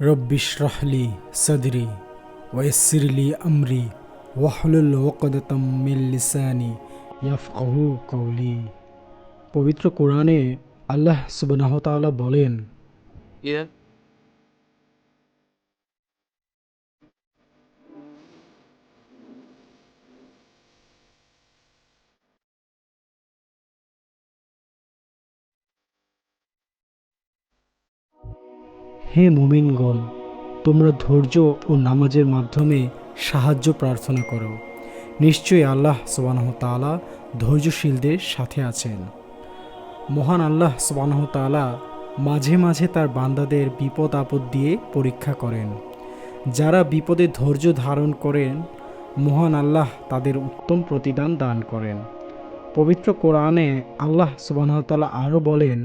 রব্বিশ রহলি সদরি ওয়েসিরলি আমরি ওয়াহলুল ওকদতম মিল্লিসানি ইয়াফকহু কৌলি পবিত্র কোরআনে আল্লাহ সুবনাহতালা বলেন হে মুমিনগণ, তোমরা ধৈর্য ও নামাজের মাধ্যমে সাহায্য প্রার্থনা করো। নিশ্চয়ই আল্লাহ তালা ধৈর্যশীলদের সাথে আছেন। মহান আল্লাহ তালা মাঝে মাঝে তার বান্দাদের বিপদ আপদ দিয়ে পরীক্ষা করেন। যারা বিপদে ধৈর্য ধারণ করেন, মহান আল্লাহ তাদের উত্তম প্রতিদান দান করেন। পবিত্র কোরআনে আল্লাহ সুবাহ তালা আরও বলেন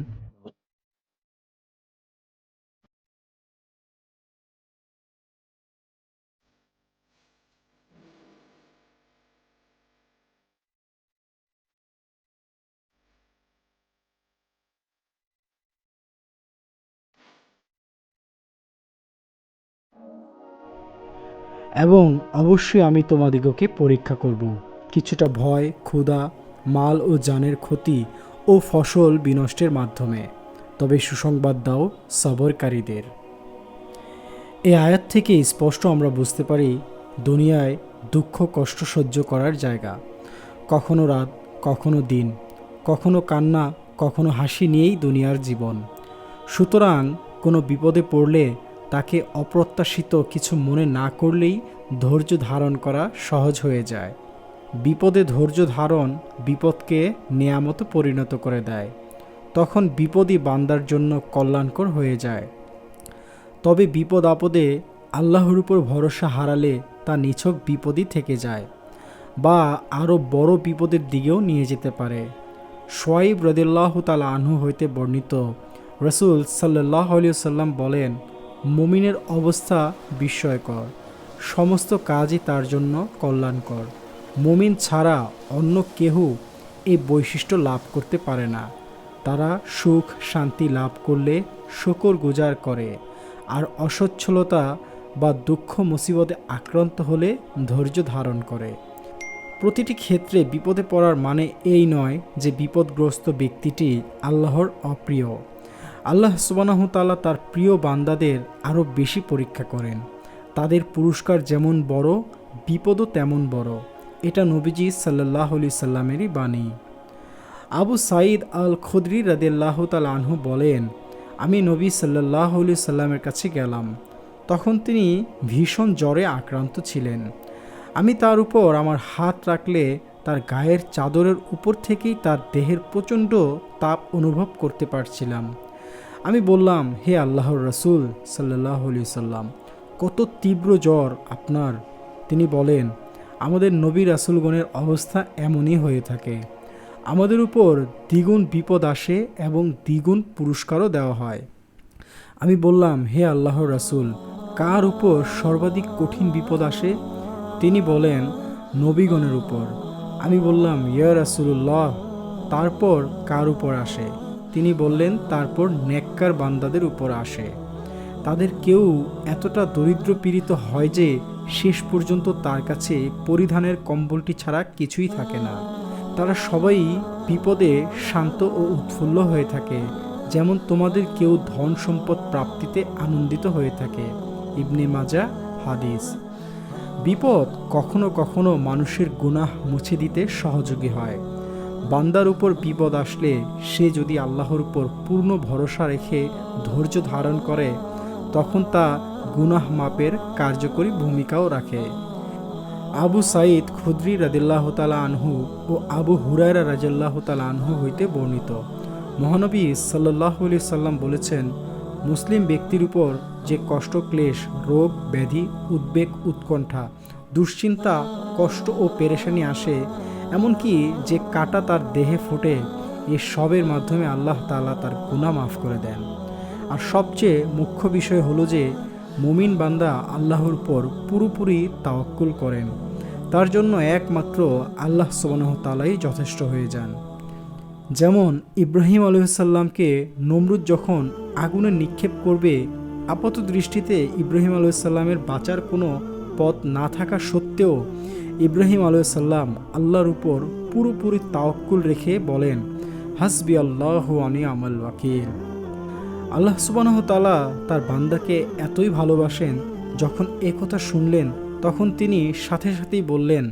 এবং অবশ্যই আমি তোমাদিগকে পরীক্ষা করব। কিছুটা ভয়, ক্ষুধা, মাল ও জানের ক্ষতি ও ফসল বিনষ্টের মাধ্যমে। তবে সুসংবাদ দাও সবরকারীদের। এই আয়াত থেকে স্পষ্ট আমরা বুঝতে পারি, দুনিয়ায় দুঃখ, কষ্ট সহ্য করার জায়গা। কখনো রাত, কখনো দিন, কখনো কান্না, কখনো হাসি নিয়েই দুনিয়ার জীবন। সুতরাং কোনো বিপদে পড়লে তাকে অপ্রত্যাশিত কিছু মনে না করলেই ধৈর্য ধারণ করা সহজ হয়ে যায়। বিপদে ধৈর্য ধারণ বিপদকে নেয়ামতো পরিণত করে দেয়। তখন বিপদই বান্দার জন্য কল্যাণকর হয়ে যায়। তবে বিপদ আপদে আল্লাহর উপর ভরসা হারালে তা নিছক বিপদই থেকে যায় বা আরও বড় বিপদের দিকেও নিয়ে যেতে পারে। সোয়াইব রদিল্লাহ তালা আনহু হইতে বর্ণিত রসুল সাল্লাহ সাল্লাম বলেন মুমিনের অবস্থা বিস্ময়কর। সমস্ত কাজই তার জন্য কল্যাণকর। মুমিন ছাড়া অন্য কেহ এই বৈশিষ্ট্য লাভ করতে পারে না। তারা সুখ, শান্তি লাভ করলে শকর গুজার করে আর অসচ্ছলতা বা দুঃখ মুসিবতে আক্রান্ত হলে ধৈর্য ধারণ করে। প্রতিটি ক্ষেত্রে বিপদে পড়ার মানে এই নয় যে বিপদগ্রস্ত ব্যক্তিটি আল্লাহর অপ্রিয়। আল্লাহ সুবানাহতালা তার প্রিয় বান্দাদের আরও বেশি পরীক্ষা করেন। তাদের পুরস্কার যেমন বড়, বিপদও তেমন বড়। এটা নবীজি সাল্লাহ আলি সাল্লামেরই বাণী। আবু সাঈদ আল খুদরি রাদিল্লাহ তাল আনহু বলেন, আমি নবী সাল্লাহ আলি সাল্লামের কাছে গেলাম। তখন তিনি ভীষণ জ্বরে আক্রান্ত ছিলেন। আমি তার উপর আমার হাত রাখলে তার গায়ের চাদরের উপর থেকেই তার দেহের প্রচণ্ড তাপ অনুভব করতে পারছিলাম। আমি বললাম, হে আল্লাহর রসুল সাল্লাহ সাল্লাম, কত তীব্র জ্বর আপনার? তিনি বলেন, আমাদের নবী রাসুলগণের অবস্থা এমনই হয়ে থাকে। আমাদের উপর দ্বিগুণ বিপদ আসে এবং দ্বিগুণ পুরস্কারও দেওয়া হয়। আমি বললাম, হে আল্লাহর রাসুল, কার উপর সর্বাধিক কঠিন বিপদ আসে? তিনি বলেন, নবীগণের উপর। আমি বললাম, ইয়া রাসুল্লাহ তারপর কার উপর আসে? তিনি বললেন, তারপর নেককার বান্দাদের উপর আসে। তাদের কেউ এতটা দরিদ্র পীড়িত হয় যে শেষ পর্যন্ত তার কাছে পরিধানের কম্বলটি ছাড়া কিছুই থাকে না। তারা সবাই বিপদে শান্ত ও উৎফুল্ল হয়ে থাকে, যেমন তোমাদের কেউ ধন সম্পদ প্রাপ্তিতে আনন্দিত হয়ে থাকে। ইবনে মাজা, হাদিস। বিপদ কখনো কখনো মানুষের গুনাহ মুছে দিতে সহযোগী হয়। বান্দার উপর বিপদ আসলে সে যদি আল্লাহর উপর পূর্ণ ভরসা রেখে ধৈর্য ধারণ করে, তখন তা গুনাহ মাপের কার্যকরী ভূমিকাও রাখে। আবু সাঈদ খুদ্রি রাদিল্লাহ তালা আনহু ও আবু হুরায়রা রাজাল্লাহ তালা আনহু হইতে বর্ণিত। মহানবী সাল্লাহ আলি সাল্লাম বলেছেন, মুসলিম ব্যক্তির উপর যে কষ্ট, ক্লেশ, রোগ, ব্যাধি, উদ্বেগ, উৎকণ্ঠা, দুশ্চিন্তা, কষ্ট ও পেরেশানি আসে এমনকি যে কাটা তার দেহে ফোটে, এ সবের মাধ্যমে আল্লাহ তালা তার গুণা মাফ করে দেন। আর সবচেয়ে মুখ্য বিষয় হলো যে, মুমিন বান্দা আল্লাহর উপর পুরোপুরি তাওয়াক্কুল করেন। তার জন্য একমাত্র আল্লাহ তালাই যথেষ্ট হয়ে যান। যেমন ইব্রাহিম আলহিসাল্লামকে নমরুদ যখন আগুনে নিক্ষেপ করবে, আপাত দৃষ্টিতে ইব্রাহিম আলাইসাল্লামের বাঁচার কোনো পথ না থাকা সত্ত্বেও ইব্রাহিম আলুসাল্লাম আল্লাহর উপর পুরোপুরি তাওকুল রেখে বলেন হাসবি আল্লাহ আনি আমল ওয়াকিল। আল্লাহ সুবাহ তালা তার বান্দাকে এতই ভালোবাসেন যখন একথা শুনলেন তখন তিনি সাথে সাথেই বললেন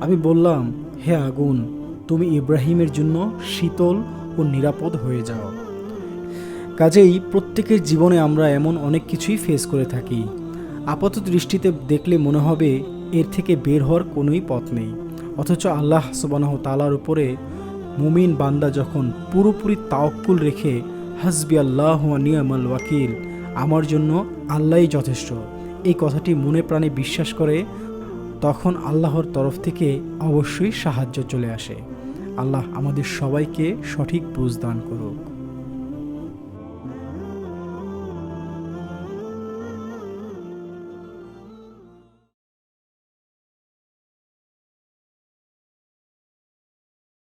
আমি বললাম হে আগুন তুমি ইব্রাহিমের জন্য শীতল ও নিরাপদ হয়ে যাও। কাজেই প্রত্যেকের জীবনে আমরা এমন অনেক কিছুই ফেস করে থাকি। আপাত দৃষ্টিতে দেখলে মনে হবে এর থেকে বের হওয়ার কোনোই পথ নেই। অথচ আল্লাহ সুবানাহ তালার উপরে মুমিন বান্দা যখন পুরোপুরি তাওকুল রেখে, হাসবি আল্লাহ নিয়ামাল ওয়াকিল আমার জন্য আল্লাহই যথেষ্ট। এই কথাটি মনে প্রাণে বিশ্বাস করে, তখন আল্লাহর তরফ থেকে অবশ্যই সাহায্য চলে আসে। আল্লাহ আমাদের সবাইকে সঠিক বুঝ দান করুক।